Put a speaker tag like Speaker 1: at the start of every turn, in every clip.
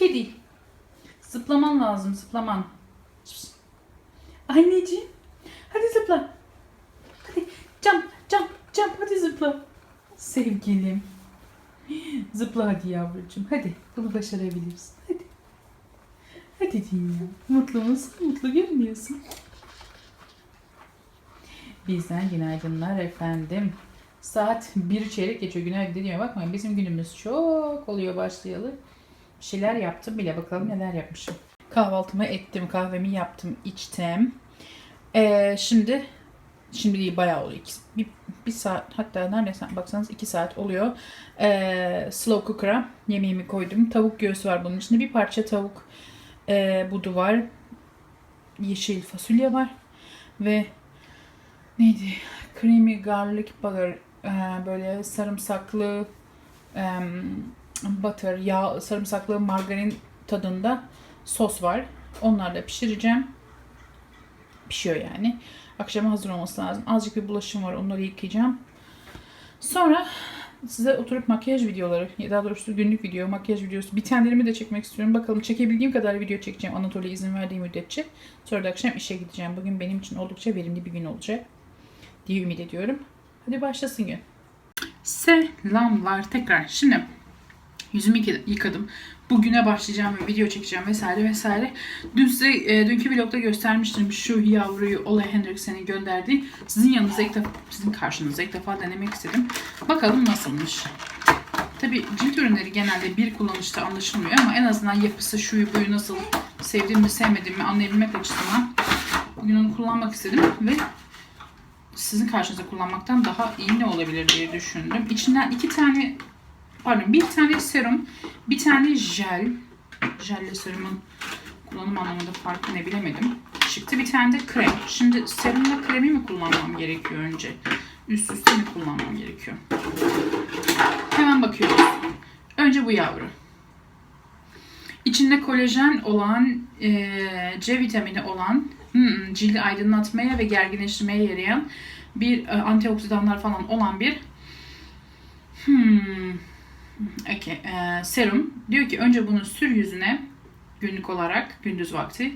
Speaker 1: kedi. Zıplaman lazım zıplaman. Anneciğim. Hadi zıpla. Hadi jump jump jump hadi zıpla. Sevgilim. Zıpla hadi yavrucuğum. Hadi bunu başarabilirsin. Hadi. Hadi dünya. Mutlu musun? Mutlu görünüyorsun. Bizden günaydınlar efendim. Saat bir çeyrek geçiyor. Günaydın dediğime bakmayın. Bizim günümüz çok oluyor başlayalı. Bir şeyler yaptım bile. Bakalım neler yapmışım. Kahvaltımı ettim. Kahvemi yaptım. içtim. Ee, şimdi şimdi değil bayağı oluyor. İki, bir, bir saat hatta neredeyse baksanız iki saat oluyor. Ee, slow cooker'a yemeğimi koydum. Tavuk göğsü var bunun içinde. Bir parça tavuk e, budu var. Yeşil fasulye var. Ve neydi? Creamy garlic butter. e, böyle sarımsaklı e, butter, yağ, sarımsaklı margarin tadında sos var. Onlarla pişireceğim. Pişiyor yani. Akşama hazır olması lazım. Azıcık bir bulaşım var. Onları yıkayacağım. Sonra size oturup makyaj videoları, daha doğrusu günlük video, makyaj videosu, bitenlerimi de çekmek istiyorum. Bakalım çekebildiğim kadar video çekeceğim Anatolia izin verdiği müddetçe. Sonra da akşam işe gideceğim. Bugün benim için oldukça verimli bir gün olacak diye ümit ediyorum. Hadi başlasın gün. Selamlar tekrar. Şimdi yüzümü yıka- yıkadım. Bugüne başlayacağım ve video çekeceğim vesaire vesaire. Dün size e, dünkü vlogda göstermiştim şu yavruyu Ole Hendriksen'in gönderdiği. Sizin yanınıza ilk defa, sizin karşınıza ilk defa denemek istedim. Bakalım nasılmış. Tabi cilt ürünleri genelde bir kullanışta anlaşılmıyor ama en azından yapısı, şuyu buyu nasıl sevdim mi sevmedim mi anlayabilmek açısından bugün onu kullanmak istedim ve sizin karşınıza kullanmaktan daha iyi ne olabilir diye düşündüm. İçinden iki tane pardon bir tane serum, bir tane jel. Jelle serumun kullanım anlamında farkı ne bilemedim. Çıktı bir tane de krem. Şimdi serumla kremi mi kullanmam gerekiyor önce? Üst üste mi kullanmam gerekiyor? Hemen bakıyoruz. Önce bu yavru. İçinde kolajen olan, eee, C vitamini olan, hmm, cildi aydınlatmaya ve gerginleştirmeye yarayan bir e, antioksidanlar falan olan bir hmm, okay, e, serum. Diyor ki önce bunu sür yüzüne günlük olarak gündüz vakti.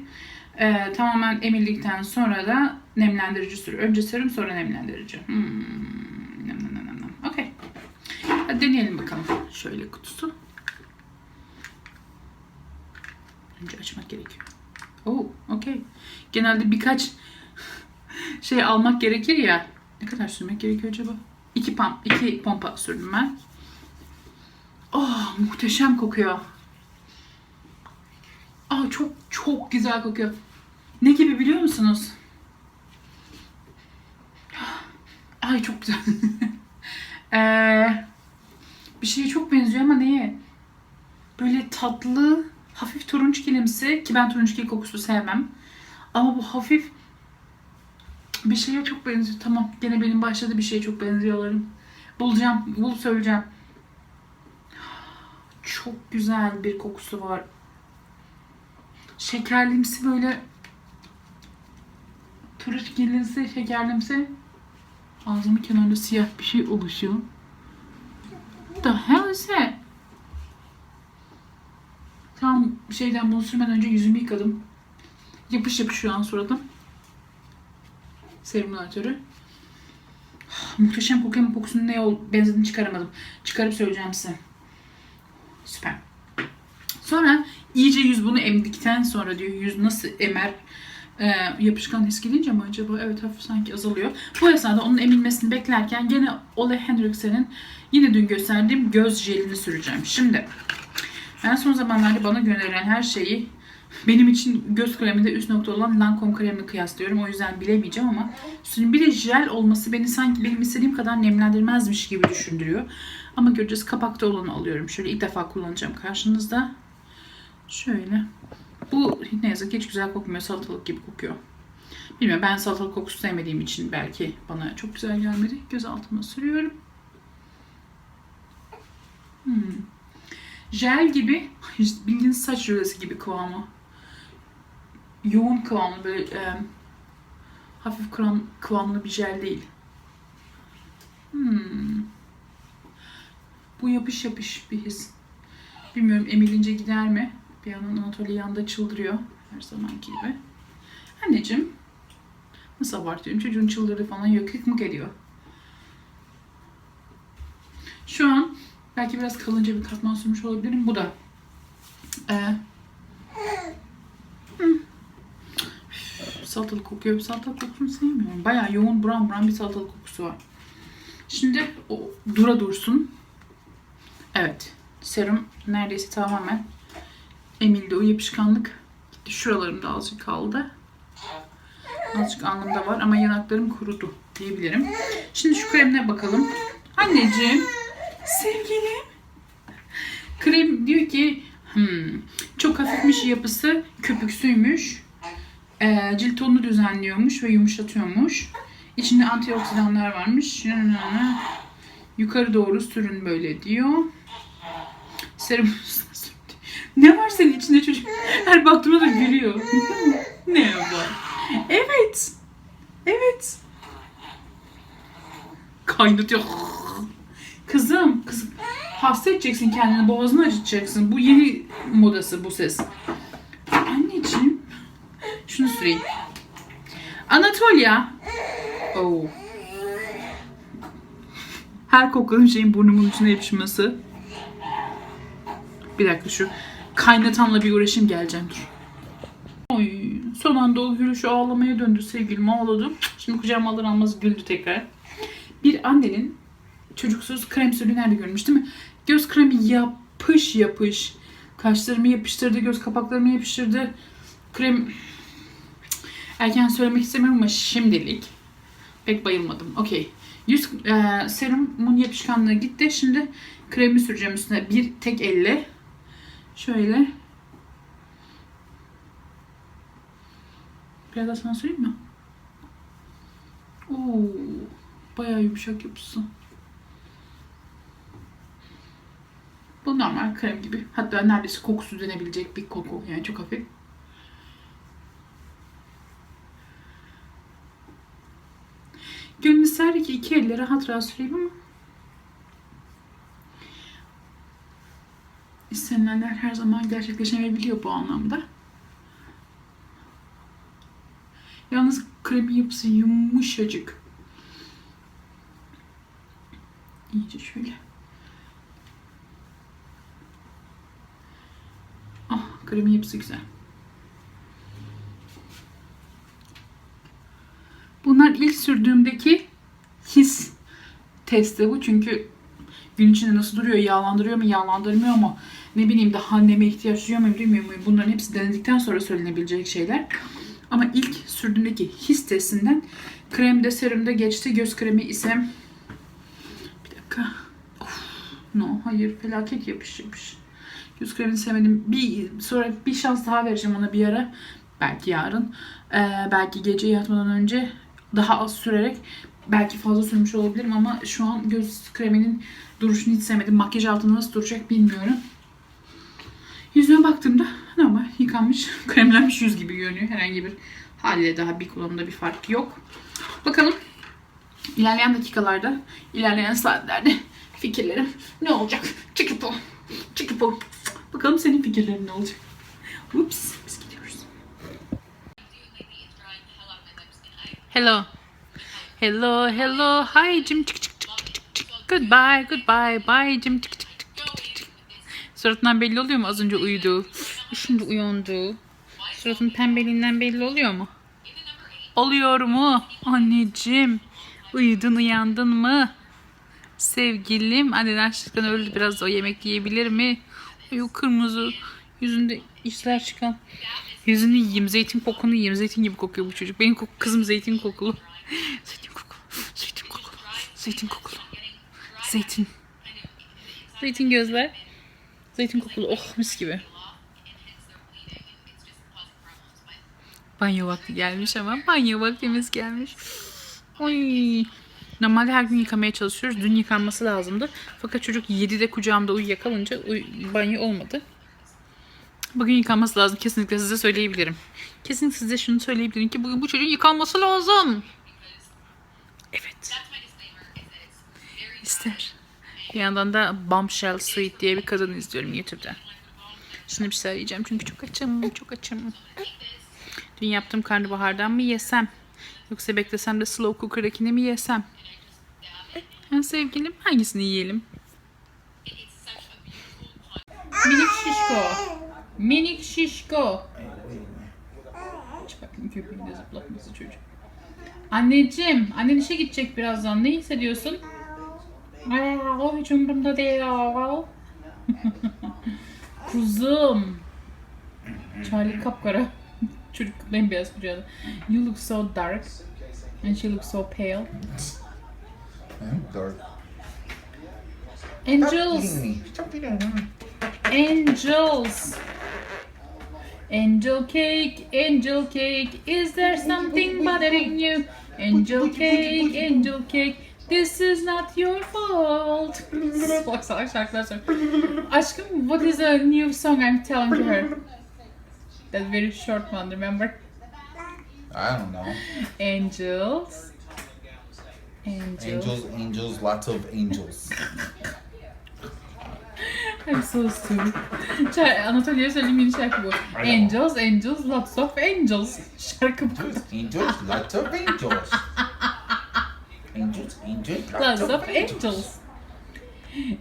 Speaker 1: E, tamamen emildikten sonra da nemlendirici sür. Önce serum sonra nemlendirici. Hmm, nem, nem, nem, nem. Okey. Hadi deneyelim bakalım. Şöyle kutusu. Önce açmak gerekiyor. Oh, okey. Genelde birkaç şey almak gerekir ya. Ne kadar sürmek gerekiyor acaba? İki, pam, iki pompa sürdüm ben. Oh, muhteşem kokuyor. Aa, çok çok güzel kokuyor. Ne gibi biliyor musunuz? Ay çok güzel. ee, bir şeye çok benziyor ama neye? Böyle tatlı, hafif turunçgilimsi ki ben turunçgil kokusu sevmem. Ama bu hafif bir şeye çok benziyor. Tamam gene benim başladı bir şeye çok benziyorlarım. Bulacağım, bulup söyleyeceğim. Çok güzel bir kokusu var. Şekerlimsi böyle turunçgilimsi, şekerlimsi. Ağzımın kenarında siyah bir şey oluşuyor. The hell is that? Tam şeyden bunu sürmeden önce yüzümü yıkadım. Yapış yapış şu an suradım. Serumlatörü. Muhteşem koku ama kokusunun ne ol benzediğini çıkaramadım. Çıkarıp söyleyeceğim size. Süper. Sonra iyice yüz bunu emdikten sonra diyor yüz nasıl emer e, yapışkan his gelince mi acaba? Evet hafif sanki azalıyor. Bu esnada onun emilmesini beklerken gene Ole Henriksen'in yine dün gösterdiğim göz jelini süreceğim. Şimdi ben son zamanlarda bana gönderilen her şeyi benim için göz kreminde üst nokta olan Lancome kremle kıyaslıyorum. O yüzden bilemeyeceğim ama üstünün bir de jel olması beni sanki benim istediğim kadar nemlendirmezmiş gibi düşündürüyor. Ama göreceğiz kapakta olanı alıyorum. Şöyle ilk defa kullanacağım karşınızda. Şöyle. Bu ne yazık ki hiç güzel kokmuyor. Salatalık gibi kokuyor. Bilmiyorum ben salatalık kokusu sevmediğim için belki bana çok güzel gelmedi. Göz altıma sürüyorum. Hmm. Jel gibi, bildiğiniz saç jölesi gibi kıvamı. Yoğun kıvamlı böyle e, hafif kıvam, kıvamlı bir jel değil. Hmm. Bu yapış yapış bir his. Bilmiyorum emilince gider mi? Bir yandan Anatolia yanında çıldırıyor. Her zamanki gibi. Anneciğim. Nasıl abartıyorum? Çocuğun çıldırdığı falan yok. Hıkmık ediyor. Şu an belki biraz kalınca bir katman sürmüş olabilirim. Bu da. Ee. Salatalık kokuyor. Salatalık kokusunu sevmiyorum. Bayağı yoğun buram buram bir salatalık kokusu var. Şimdi o dura dursun. Evet. Serum neredeyse tamamen emildi. O yapışkanlık gitti. Şuralarımda azıcık kaldı. Azıcık alnımda var ama yanaklarım kurudu diyebilirim. Şimdi şu kremine bakalım. Anneciğim, sevgilim. Krem diyor ki hmm, çok hafifmiş yapısı, köpüksüymüş. Ee, cilt tonunu düzenliyormuş ve yumuşatıyormuş. İçinde antioksidanlar varmış. Yukarı doğru sürün böyle diyor. Serum ne var senin içinde çocuk? Her baktığımda da gülüyor. ne var? Evet. Evet. Kaynatıyor. Kızım, kızım. Hasta edeceksin kendini, boğazını acıtacaksın. Bu yeni modası bu ses. Anneciğim. Şunu süreyim. Anatolia. Oh. Her kokladığım şeyin burnumun içine yapışması. Bir dakika şu kaynatanla bir uğraşayım geleceğim dur. Oy, son anda o gülüşü ağlamaya döndü sevgilim ağladı. Şimdi kucağıma alır almaz güldü tekrar. Bir annenin çocuksuz krem sürdüğü nerede görmüş değil mi? Göz kremi yapış yapış. Kaşlarımı yapıştırdı, göz kapaklarımı yapıştırdı. Krem erken söylemek istemiyorum ama şimdilik pek bayılmadım. Okey. Yüz e, serumun yapışkanlığı gitti. Şimdi kremi süreceğim üstüne bir tek elle. Şöyle. Biraz daha sana süreyim mi? Oo, bayağı yumuşak yapısı. Bu normal krem gibi. Hatta neredeyse kokusu denebilecek bir koku. Yani çok hafif. Gönül isterdi ki iki elle rahat rahat süreyim ama istenilenler her zaman gerçekleşemeyebiliyor bu anlamda. Yalnız kremin yapısı yumuşacık. İyice şöyle. Ah, kremin yapısı güzel. İlk sürdüğümdeki his testi bu. Çünkü gün içinde nasıl duruyor, yağlandırıyor mu, yağlandırmıyor mu, ne bileyim daha neme ihtiyaç duyuyor mu, duymuyor mu? Bunların hepsi denedikten sonra söylenebilecek şeyler. Ama ilk sürdüğümdeki his testinden kremde, serumda geçti. Göz kremi ise bir dakika. Of, no, hayır felaket yapış yapış. Göz kremini sevmedim. Bir sonra bir şans daha vereceğim ona bir ara. Belki yarın. Ee, belki gece yatmadan önce daha az sürerek belki fazla sürmüş olabilirim ama şu an göz kreminin duruşunu hiç sevmedim. Makyaj altında nasıl duracak bilmiyorum. Yüzüme baktığımda normal yıkanmış, kremlenmiş yüz gibi görünüyor. Herhangi bir haliyle daha bir kullanımda bir fark yok. Bakalım ilerleyen dakikalarda, ilerleyen saatlerde fikirlerim ne olacak? Çıkıp o, çıkıp o. Bakalım senin fikirlerin ne olacak? Ups, biz gidiyoruz. Hello. Hello, hello. Hi Jim. Goodbye, goodbye. Bye Jim. Suratından belli oluyor mu? Az önce uyudu. Şimdi uyandı. Suratın pembeliğinden belli oluyor mu? Oluyor mu? Anneciğim. Uyudun uyandın mı? Sevgilim. Annen açlıktan öldü biraz o yemek yiyebilir mi? O kırmızı. Yüzünde işler çıkan. Yüzünü yiyeyim. Zeytin kokunu yiyeyim. Zeytin gibi kokuyor bu çocuk. Benim kok- kızım zeytin kokulu. Zeytin kokulu. Zeytin kokulu. Zeytin kokulu. Zeytin. Zeytin gözler. Zeytin kokulu. Oh mis gibi. Banyo vakti gelmiş ama banyo vaktimiz gelmiş. Oy. Normalde her gün yıkamaya çalışıyoruz. Dün yıkanması lazımdı. Fakat çocuk 7'de kucağımda uyuyakalınca uy- banyo olmadı. Bugün yıkanması lazım. Kesinlikle size söyleyebilirim. Kesinlikle size şunu söyleyebilirim ki bugün bu çocuğun yıkanması lazım. Evet. İster. Bir yandan da Bombshell Suite diye bir kadın izliyorum YouTube'da. Şimdi bir şeyler yiyeceğim çünkü çok açım, çok açım. Dün yaptığım karnabahardan mı yesem? Yoksa beklesem de slow cooker'dakini mi yesem? Ha, sevgilim hangisini yiyelim? Minik şişko. Minik şişko. Aç bakayım köpeğini zıplatması çocuk. Anneciğim, annen işe gidecek birazdan. Ne hissediyorsun? Aa, o hiç umurumda değil. Kuzum. Charlie kapkara. Çocuk bembeyaz kucağında. You look so dark. And she looks so pale.
Speaker 2: I'm dark.
Speaker 1: Angels.
Speaker 2: Stop eating me. Stop eating me.
Speaker 1: Angels. Angel cake, angel cake, is there something bothering you? Angel cake, angel cake, this is not your fault. Bak salak şarkılar söylüyor. Aşkım, what is a new song I'm telling to her? That very short one, remember?
Speaker 2: I don't know.
Speaker 1: Angels. Angels.
Speaker 2: Angels, angels, lots of angels.
Speaker 1: I'm so stupid. Şarkı, Anatolia'ya söylediğim yeni şarkı bu. Angels, angels, lots of angels. Şarkı bu.
Speaker 2: Angels, lots of angels. Angels, angels,
Speaker 1: Lots of angels.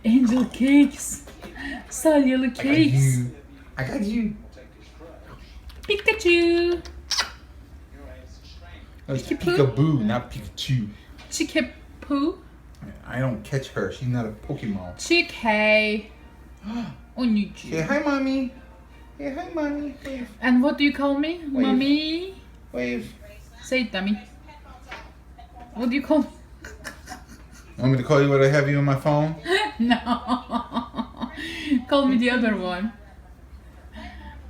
Speaker 1: Angel cakes. Salyalı
Speaker 2: I got
Speaker 1: cakes.
Speaker 2: you. I got you.
Speaker 1: Pikachu.
Speaker 2: No, it's
Speaker 1: Peekaboo?
Speaker 2: peekaboo, not Pikachu.
Speaker 1: Chikapu.
Speaker 2: I don't catch her. She's not a Pokemon.
Speaker 1: Chick hey.
Speaker 2: Say
Speaker 1: Anneciğim.
Speaker 2: hi, mommy. Say hi, mommy. Wave,
Speaker 1: And what do you call me? Mommy.
Speaker 2: wave.
Speaker 1: Say it, dummy. What do you call me?
Speaker 2: Want me to call you what I have you on my phone?
Speaker 1: No. call me the other one.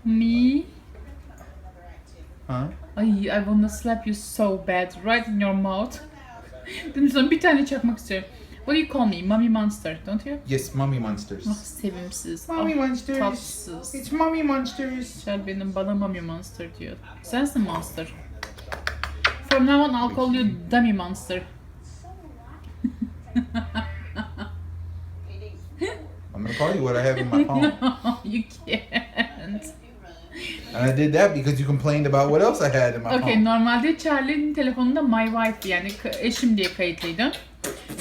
Speaker 1: Me.
Speaker 2: Huh?
Speaker 1: Ay, I wanna slap you so bad, right in your mouth. Dedim sana bir tane çakmak istiyorum. What do you call me? Mommy monster, don't you?
Speaker 2: Yes, mommy monsters.
Speaker 1: Ah sevimsiz.
Speaker 2: Mommy
Speaker 1: Ah,
Speaker 2: monsters.
Speaker 1: tatsız.
Speaker 2: It's mommy monsters.
Speaker 1: Şer benim bana mommy monster diyor. Sensin monster. From now on I'll call you dummy monster.
Speaker 2: I'm gonna call you what I have in my phone.
Speaker 1: no, you can't.
Speaker 2: And I did that because you complained about what else I had in my
Speaker 1: Okay,
Speaker 2: phone.
Speaker 1: normalde Charlie'nin telefonunda my wife yani eşim diye kayıtlıydı.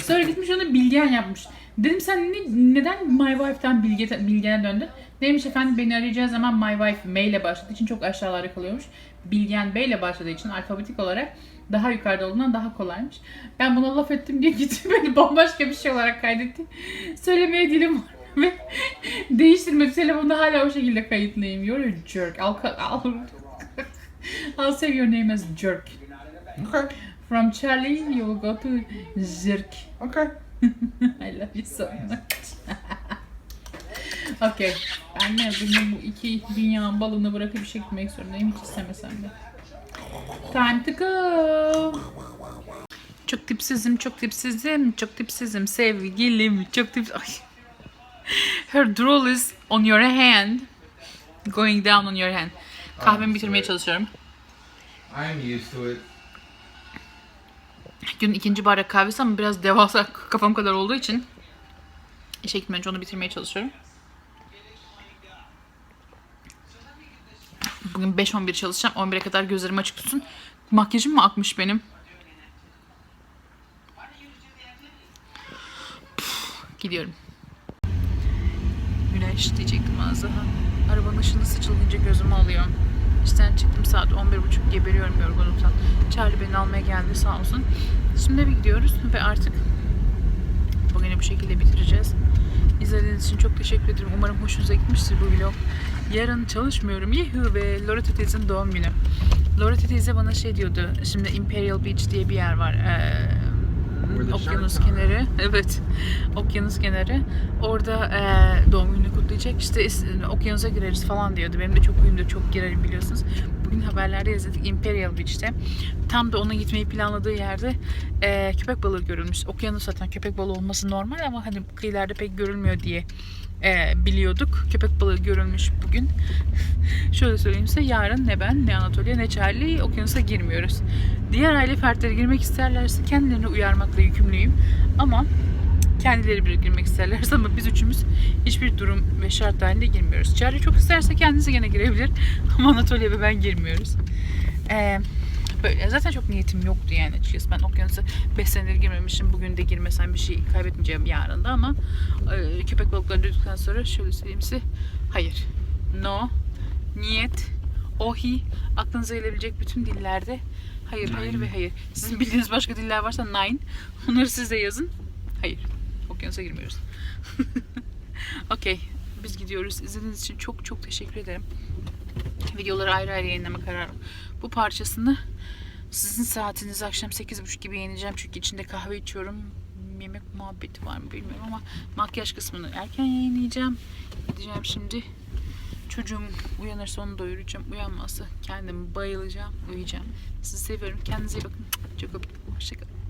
Speaker 1: Sonra gitmiş onu Bilgen yapmış. Dedim sen ne, neden my wife'tan Bilge, Bilgen'e döndün? Neymiş efendim beni arayacağı zaman my wife M ile başladığı için çok aşağılarda kalıyormuş. Bilgen B ile başladığı için alfabetik olarak daha yukarıda olduğundan daha kolaymış. Ben buna laf ettim diye gitti beni bambaşka bir şey olarak kaydetti. Söylemeye dilim var ve değiştirmedi. Telefonda hala o şekilde kayıtlıyım. You're a jerk. I'll, I'll, I'll save your name as jerk. From Charlie, you will go to Zirk.
Speaker 2: Okay.
Speaker 1: I love you so much. okay. Ben ne bugün bu iki dünya balını bırakıp bir şey gitmek zorundayım hiç istemesem de. Time to go. Çok tipsizim, çok tipsizim, çok tipsizim sevgilim, çok tips... Ay. Her drool is on your hand. Going down on your hand. Kahvemi bitirmeye çalışıyorum.
Speaker 2: I'm used to it.
Speaker 1: Günün ikinci bardak kahvesi ama biraz devasa kafam kadar olduğu için işe gitmeden önce onu bitirmeye çalışıyorum. Bugün 5-11 çalışacağım. 11'e kadar gözlerim açık tutsun. Makyajım mı akmış benim? Püf, Gidiyorum. Güneş diyecektim az daha. Arabanın ışını sıçılınca gözümü alıyor. İşten çıktım saat 11.30 geberiyorum yorgunluktan. Charlie beni almaya geldi sağ olsun. Şimdi eve gidiyoruz ve artık bugünü bu şekilde bitireceğiz. İzlediğiniz için çok teşekkür ederim. Umarım hoşunuza gitmiştir bu vlog. Yarın çalışmıyorum. Yuhu ve Loretta teyzenin doğum günü. Loretta teyze bana şey diyordu. Şimdi Imperial Beach diye bir yer var. Ee, okyanus kenarı. Evet. Okyanus kenarı. Orada ee, doğum gününü kutlayacak. İşte okyanusa gireriz falan diyordu. Benim de çok huyumdur. Çok girerim biliyorsunuz. Bugün haberlerde izledik Imperial Beach'te. Tam da ona gitmeyi planladığı yerde ee, köpek balığı görülmüş. Okyanus zaten köpek balığı olması normal ama hani kıyılarda pek görülmüyor diye ee, biliyorduk. Köpek balığı görülmüş bugün. Şöyle söyleyeyim size yarın ne ben ne Anatolia ne Charlie okyanusa girmiyoruz. Diğer aile fertleri girmek isterlerse kendilerini uyarmakla yükümlüyüm. Ama kendileri bir girmek isterlerse ama biz üçümüz hiçbir durum ve şart halinde girmiyoruz. Charlie çok isterse kendisi gene girebilir ama Anatolia ve ben girmiyoruz. Ee, böyle zaten çok niyetim yoktu yani açıkçası. Ben okyanusa 5 senedir girmemişim. Bugün de girmesem bir şey kaybetmeyeceğim yarın da ama e, köpek balıkları duyduktan sonra şöyle söyleyeyim size. Hayır. No. Niyet. Ohi. Aklınıza gelebilecek bütün dillerde hayır, hayır ve hayır. Sizin bildiğiniz başka diller varsa nine. Onları siz de yazın. Hayır. Okyanusa girmiyoruz. Okey. Biz gidiyoruz. İzlediğiniz için çok çok teşekkür ederim. Videoları ayrı ayrı yayınlama kararı. Bu parçasını sizin saatiniz akşam 8.30 gibi yayınlayacağım. Çünkü içinde kahve içiyorum. Yemek muhabbeti var mı bilmiyorum ama makyaj kısmını erken yayınlayacağım. Gideceğim şimdi. Çocuğum uyanırsa onu doyuracağım. Uyanmazsa kendim bayılacağım, uyuyacağım. Sizi seviyorum. Kendinize iyi bakın. Çok öptüm. Hoşçakalın.